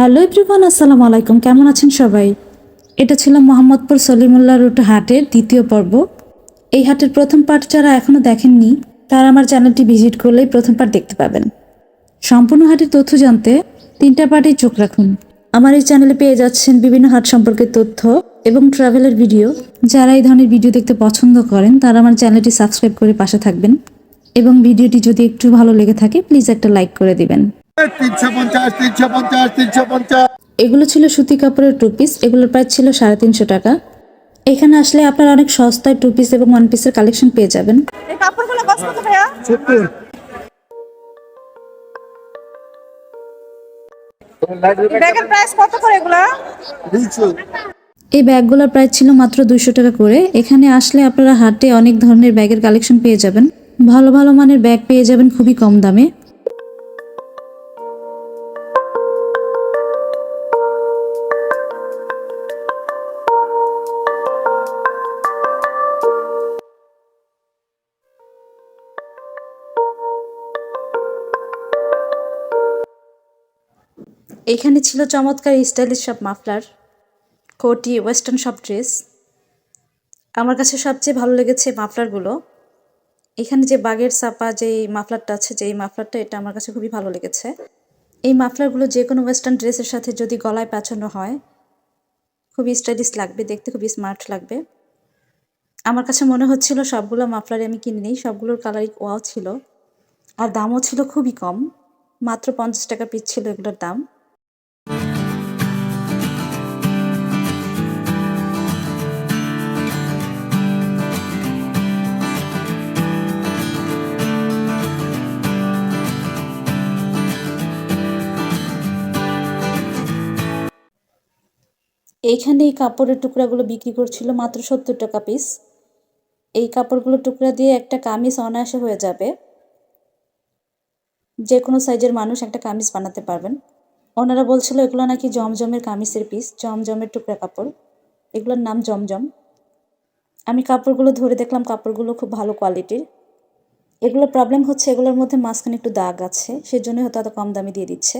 Hello everyone, আসসালামু আলাইকুম। কেমন আছেন সবাই? এটা ছিল মোহাম্মদপুর সলিমুল্লাহ রুট হাটের দ্বিতীয় পর্ব। এই হাটের প্রথম পার্ট যারা এখনও দেখেননি, তারা আমার চ্যানেলটি ভিজিট করলেই প্রথম পার্ট দেখতে পাবেন। সম্পূর্ণ হাটের তথ্য জানতে তিনটা পার্টেই চোখ রাখুন। আমার এই চ্যানেলে পেয়ে যাচ্ছেন বিভিন্ন হাট সম্পর্কে তথ্য এবং ট্রাভেলের ভিডিও। যারা এই ধরনের ভিডিও দেখতে পছন্দ করেন, তারা আমার চ্যানেলটি সাবস্ক্রাইব করে পাশে থাকবেন। এবং ভিডিওটি যদি একটু ভালো লেগে থাকে, প্লিজ একটা লাইক করে দিবেন। তিনশো পঞ্চাশ তিনশো পঞ্চাশ তিনশো পঞ্চাশ। এগুলো ছিল সুতি কাপড়ের টু পিস এগুলোর প্রাইস ছিল সাড়ে তিনশো টাকা। এখানে আসলে আপনারা অনেক সস্তায় টু পিস এবং ওয়ান পিসের কালেকশন পেয়ে যাবেন। এই কাপড়গুলো কত কত ভাইয়া। সত্তর। এই ব্যাগের প্রাইস কত করে এগুলা? দুইশো। এই ব্যাগগুলোর প্রাইস ছিল মাত্র দুইশো টাকা করে। এখানে আসলে আপনারা হাটে অনেক ধরনের ব্যাগের কালেকশন পেয়ে যাবেন। ভালো ভালো মানের ব্যাগ পেয়ে যাবেন খুবই কম দামে। এখানে ছিল চমৎকার স্টাইলিশ সব মাফলার, কোটি, ওয়েস্টার্ন সব ড্রেস। আমার কাছে সবচেয়ে ভালো লেগেছে মাফলারগুলো। এখানে যে বাগের চাপা যে মাফলারটা আছে যে এই মাফলারটা, এটা আমার কাছে খুবই ভালো লেগেছে। এই মাফলারগুলো যে কোনো ওয়েস্টার্ন ড্রেসের সাথে যদি গলায় পেঁচানো হয়, খুবই স্টাইলিশ লাগবে, দেখতে খুবই স্মার্ট লাগবে। আমার কাছে মনে হচ্ছিল সবগুলো মাফলারে আমি কিনে নিই, সবগুলোর কালারিং ওয়াও ছিল। আর দামও ছিল খুবই কম, মাত্র পঞ্চাশ টাকা পিস ছিল এগুলোর দাম। এইখানে এই কাপড়ের টুকরাগুলো বিক্রি করছিল মাত্র সত্তর টাকা পিস এই কাপড়গুলো টুকরা দিয়ে একটা কামিজ অনায়াসে হয়ে যাবে। যে কোনো সাইজের মানুষ একটা কামিজ বানাতে পারবেন। ওনারা বলছিল, এগুলো নাকি জমজমের কামিজের পিস জমজমের টুকরা কাপড়। এগুলোর নাম জমজম। আমি কাপড়গুলো ধরে দেখলাম, কাপড়গুলো খুব ভালো কোয়ালিটির এগুলোর প্রবলেম হচ্ছে, এগুলোর মধ্যে মাঝখানে একটু দাগ আছে সেজন্য হয়তো এত কম দামে দিয়ে দিচ্ছে।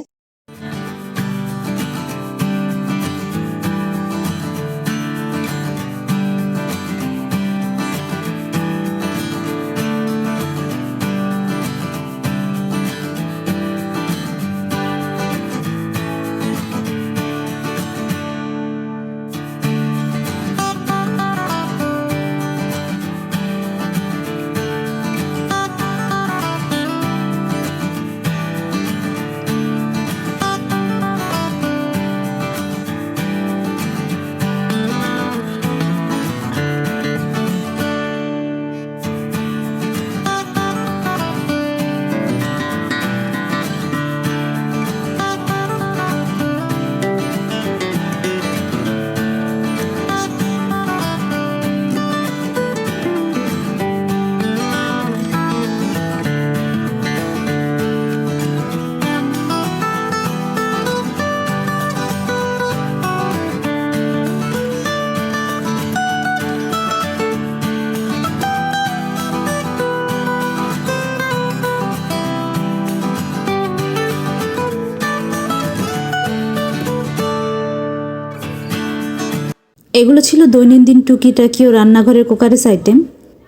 এগুলো ছিল দৈনন্দিন টুকিটাকি ও রান্নাঘরের কুকারেস আইটেম।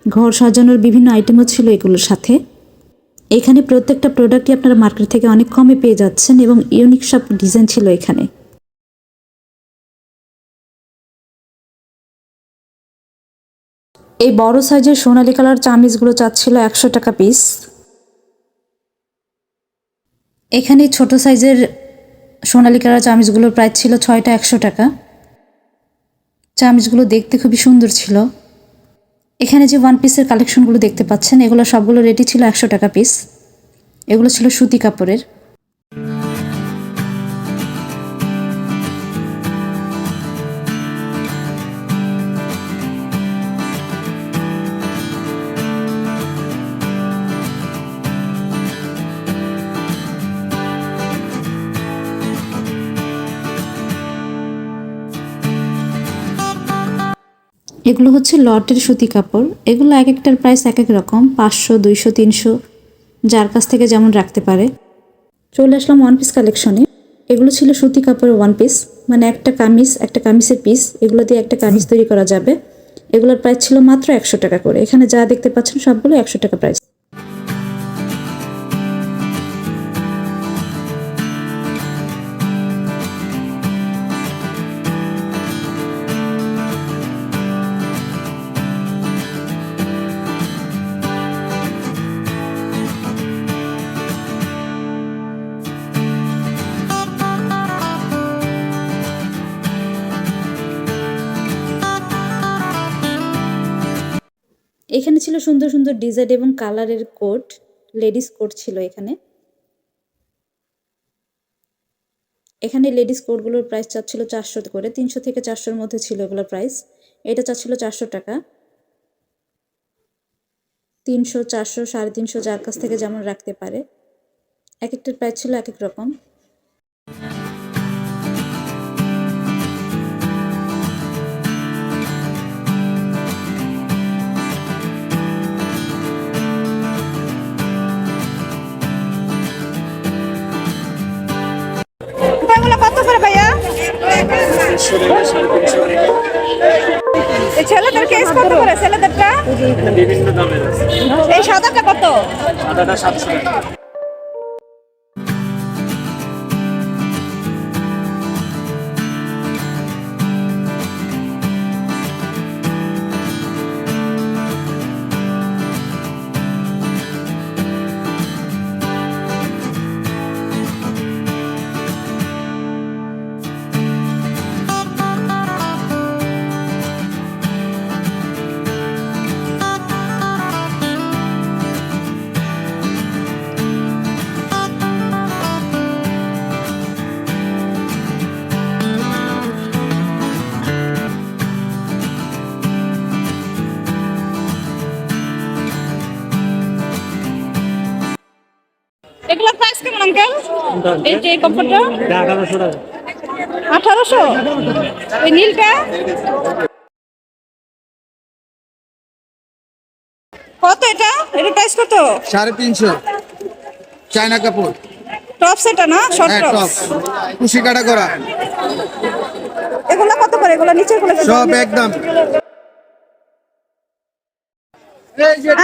ঘর সাজানোর বিভিন্ন আইটেমও ছিল এগুলোর সাথে। এখানে প্রত্যেকটা প্রোডাক্টই আপনারা মার্কেট থেকে অনেক কমে পেয়ে যাচ্ছেন এবং ইউনিক সব ডিজাইন ছিল এখানে। এই বড় সাইজের সোনালী কালার চামিজগুলো চাচ্ছিল একশো টাকা পিস। এখানে ছোট সাইজের সোনালী কালার চামিজগুলোর প্রাইস ছিল ছয়টা একশো টাকা। চামিচগুলো দেখতে খুবই সুন্দর ছিল। এখানে যে ওয়ান পিসের কালেকশনগুলো দেখতে পাচ্ছেন, এগুলো সবগুলো রেডি ছিল একশো টাকা পিস এগুলো ছিল সুতি কাপড়ের। এগুলো হচ্ছে লটের সুতি কাপড়। এগুলো এক একটার প্রাইস এক এক রকম, পাঁচশো, দুইশো, তিনশো, যার কাছ থেকে যেমন রাখতে পারে। চলে আসলাম ওয়ান পিস কালেকশনে এগুলো ছিল সুতি কাপড়ের ওয়ান পিস মানে একটা কামিজ, একটা কামিজের পিস এগুলো দিয়ে একটা কামিজ তৈরি করা যাবে। এগুলোর প্রাইস ছিল মাত্র একশো টাকা করে। এখানে যা দেখতে পাচ্ছেন সবগুলো একশো টাকা প্রাইস সুন্দর ডিজাইন এবং কালারের কোট, লেডিস কোট ছিল এখানে। এখানে লেডিস কোটগুলোর প্রাইস চাচ্ছিল চারশো করে, তিনশো থেকে চারশোর মধ্যে ছিল এগুলোর প্রাইস। এটা চাচ্ছিল চারশো টাকা। তিনশো, চারশো, সাড়ে তিনশো যার কাছ থেকে যেমন রাখতে পারে। এক একটার প্রাইস ছিল এক এক রকম। করে ভাইয়া? এই ছেলেদের কেস কত করে? ছেলেদেরটা? বিভিন্ন দামের এই সাদাটা কত? সাদাটা সাতশো টাকা। আঙ্কেল এই যে কম্পিউটার এগারোশো টাকা আঠারোশো? ওই নীলটা? কত এটা? এটা প্রাইস কত? সাড়ে তিনশো। চায়না কাপড়। টপস এটা না? শর্ট হ্যাঁ টপস কুশি কাটা করা। এগুলো কত করে? এগুলো নিচেরগুলো সব একদম।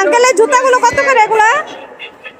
আঙ্কেল জুতাগুলো কত করে এগুলা?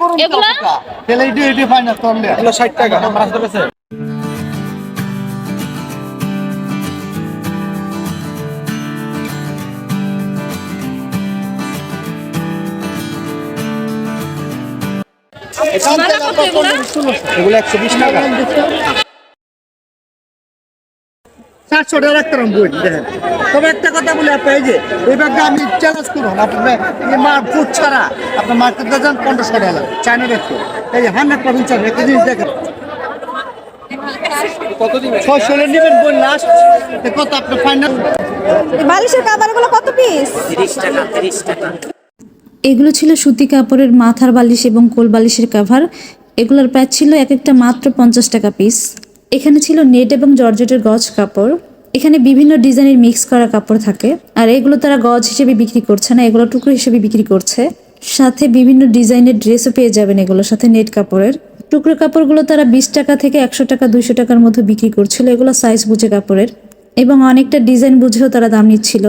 করুন এগুলা? তাহলে এটি এটি ফাইনাল এগুলো টাকা। কত এগুলো একশো বিশ টাকা। চারশো টাকা রাখতে বই দেখেন তবে একটা কথা বলি আপনি এই যে এই ব্যাগটা আমি চ্যালেঞ্জ করুন আপনার মার ফুট ছাড়া আপনার মার্কেটে যান পনেরোশো চায়না ব্যাগ এই যে হান্ড্রেড পার্সেন্ট একটা জিনিস দেখেন। ছয়শো নেবেন বই লাস্ট কত আপনার ফাইনাল বালিশের কাবার এগুলো কত পিস তিরিশ টাকা তিরিশ টাকা এগুলো ছিল সুতি কাপড়ের মাথার বালিশ এবং কোল বালিশের কাভার এগুলোর প্রাইস ছিল এক একটা মাত্র পঞ্চাশ টাকা পিস এখানে ছিল নেট এবং জর্জেটের গজ কাপড়। এখানে বিভিন্ন ডিজাইনের মিক্স করা কাপড় থাকে। আর এগুলো তারা গজ হিসেবে বিক্রি করছে না, এগুলো টুকরো হিসেবে বিক্রি করছে। সাথে বিভিন্ন ডিজাইনের ড্রেসও পেয়ে যাবেন এগুলোর সাথে নেট কাপড়ের। টুকরো কাপড়গুলো তারা বিশ টাকা থেকে একশো টাকা, দুইশো টাকার মধ্যে বিক্রি করছিল এগুলো সাইজ বুঝে কাপড়ের। এবং অনেকটা ডিজাইন বুঝেও তারা দাম নিচ্ছিল।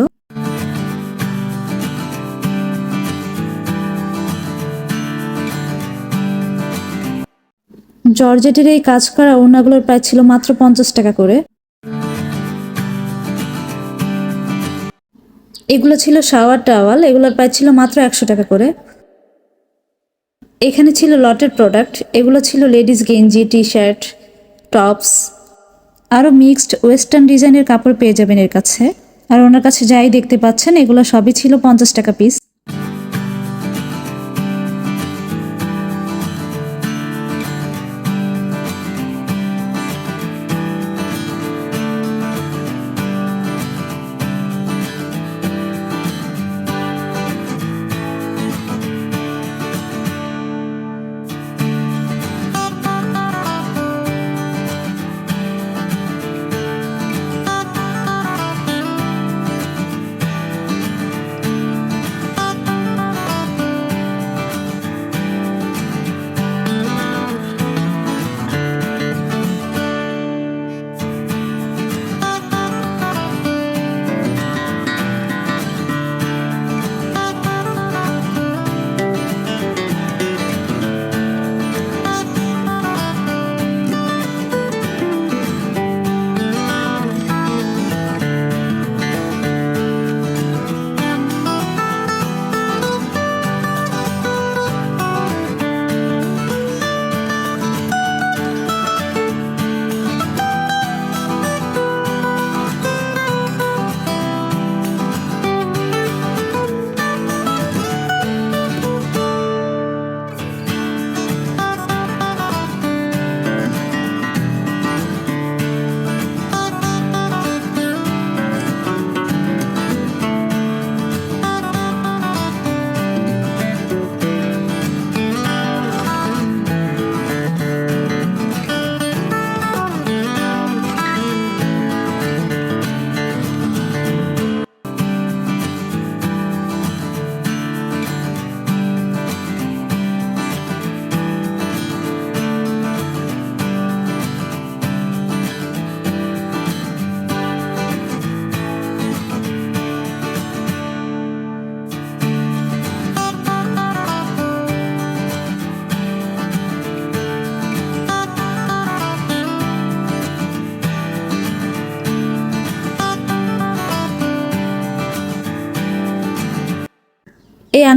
জর্জেটের এই কাজ করা ওড়নাগুলোর প্রায় ছিল মাত্র পঞ্চাশ টাকা করে। এগুলো ছিল শাওয়ার টাওয়াল, এগুলোর প্রাইস ছিল মাত্র একশো টাকা করে। এখানে ছিল লটের প্রোডাক্ট, এগুলো ছিল লেডিস গেঞ্জি টি শার্ট টপস। আরও মিক্সড ওয়েস্টার্ন ডিজাইনের কাপড় পেয়ে যাবেন এর কাছে। আর ওনার কাছে যাই দেখতে পাচ্ছেন, এগুলো সবই ছিল পঞ্চাশ টাকা পিস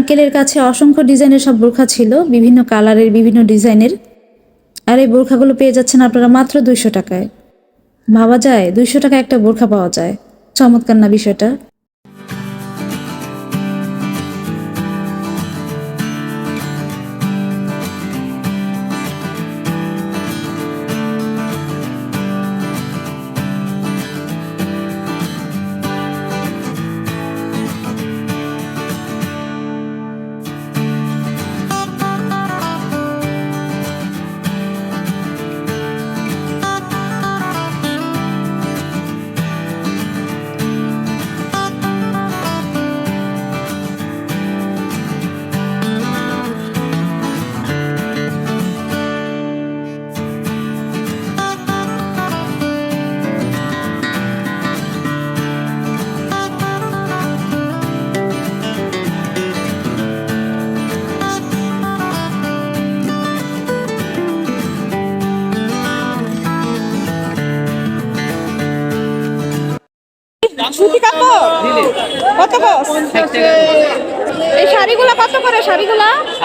আঙ্কেলের কাছে অসংখ্য ডিজাইনের সব বোরখা ছিল, বিভিন্ন কালারের, বিভিন্ন ডিজাইনের। আর এই বোরখাগুলো পেয়ে যাচ্ছেন আপনারা মাত্র দুইশো টাকায়। ভাবা যায়, দুইশো টাকা একটা বোরখা পাওয়া যায়। চমৎকার না বিষয়টা?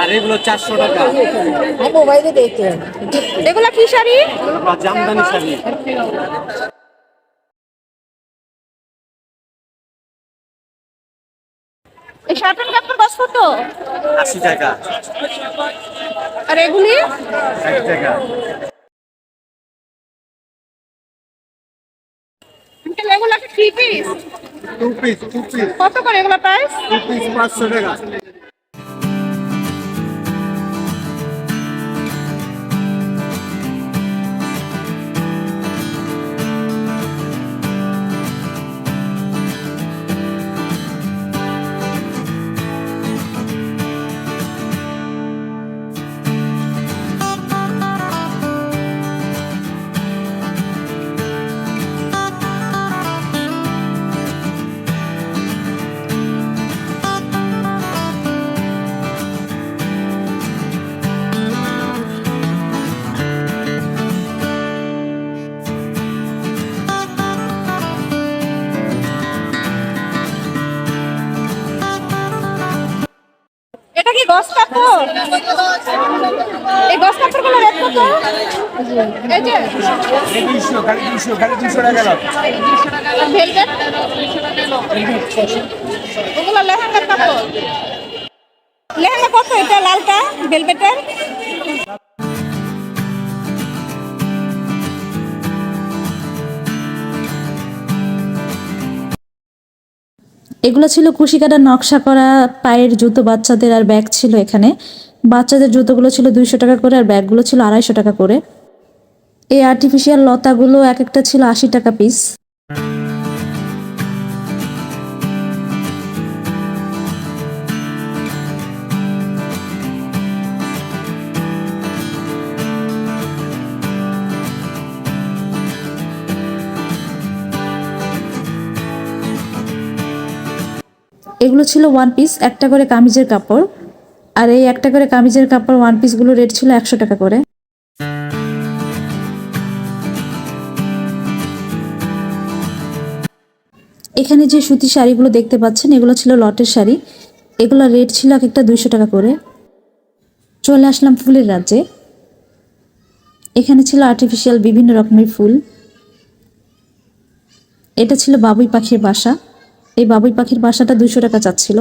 আর এগুলো চারশো টাকা। এগুলো কি শাড়ি? জামদানি শাড়ি। এই শার্টের কত টাকা। আর এগুলি? ষাট টাকা। আঙ্কেল, এগুলো কি three piece two piece two piece কত করে এগুলো প্রাইস টু পিস পাঁচশো টাকা। গস কাপড় এই গস কাপড়গুলো রেট কত? এই যে লেহেঙ্গার কাপড়। লেহেঙ্গা কত এটা, লালটা, ভেলভেটের? এগুলো ছিল কুশি কাটার নকশা করা পায়ের জুতো বাচ্চাদের আর ব্যাগ ছিল এখানে। বাচ্চাদের জুতোগুলো ছিল দুইশো টাকা করে আর ব্যাগগুলো ছিল আড়াইশো টাকা করে। এই আর্টিফিশিয়াল লতাগুলো এক একটা ছিল আশি টাকা পিস এগুলো ছিল ওয়ান পিস একটা করে কামিজের কাপড়। আর এই একটা করে কামিজের কাপড় ওয়ান পিসগুলো রেট ছিল একশো টাকা করে। এখানে যে সুতি শাড়িগুলো দেখতে পাচ্ছেন, এগুলো ছিল লটের শাড়ি। এগুলো রেট ছিল এক একটা দুইশো টাকা করে। চলে আসলাম ফুলের রাজ্যে। এখানে ছিল আর্টিফিশিয়াল বিভিন্ন রকমের ফুল। এটা ছিল বাবুই পাখির বাসা। এই বাবুই পাখির বাসাটা দুশো টাকা চাচ্ছিল।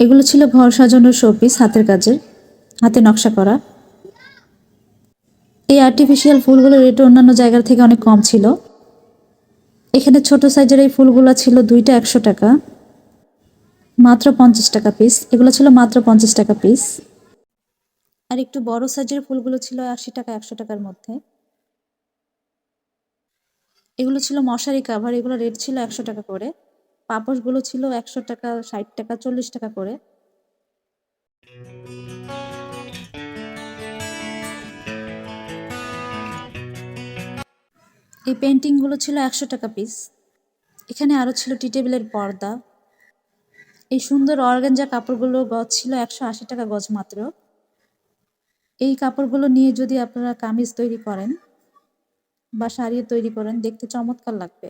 এগুলো ছিল ঘর সাজানোর শোপিস হাতের কাজের, হাতে নকশা করা। এই আর্টিফিশিয়াল ফুলগুলোর রেট অন্যান্য জায়গার থেকে অনেক কম ছিল। এখানে ছোট সাইজের এই ফুলগুলো ছিল দুইটা একশো টাকা। মাত্র পঞ্চাশ টাকা পিস এগুলো ছিল মাত্র পঞ্চাশ টাকা পিস আর একটু বড় সাইজের ফুলগুলো ছিল আশি টাকা, একশো টাকার মধ্যে। এগুলো ছিল মশারি কাভার এগুলো রেট ছিল একশো টাকা করে। পাপোশগুলো ছিল একশো টাকা, ষাট টাকা, চল্লিশ টাকা করে। এই পেন্টিংগুলো ছিল একশো টাকা পিস এখানে আরও ছিল টি টেবিলের পর্দা। এই সুন্দর অর্গানজা কাপড়গুলো গজ ছিল একশো আশি টাকা গজ মাত্র। এই কাপড়গুলো নিয়ে যদি আপনারা কামিজ তৈরি করেন বা শাড়ি তৈরি করেন দেখতে চমৎকার লাগবে।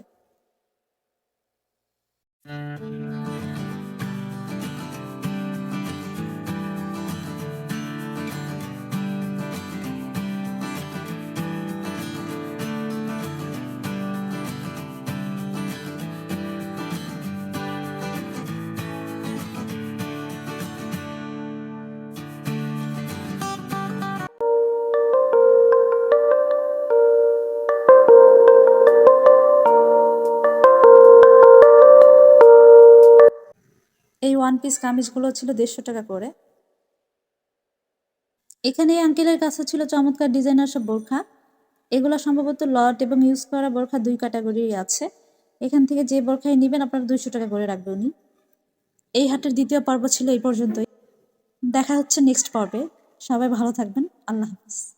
ওয়ান পিস কামিজগুলো ছিল দেড়শো টাকা করে। এখানে এই আঙ্কেলের কাছে ছিল চমৎকার ডিজাইনার সব বোরখা। এগুলো সম্ভবত লট এবং ইউজ করা বোরখা দুই ক্যাটাগরি আছে। এখান থেকে যে বোরখাই নেবেন আপনারা দুইশো টাকা করে রাখবে উনি। এই হাটের দ্বিতীয় পর্ব ছিল এই পর্যন্তই। দেখা হচ্ছে নেক্সট পর্বে। সবাই ভালো থাকবেন। আল্লাহ হাফিজ।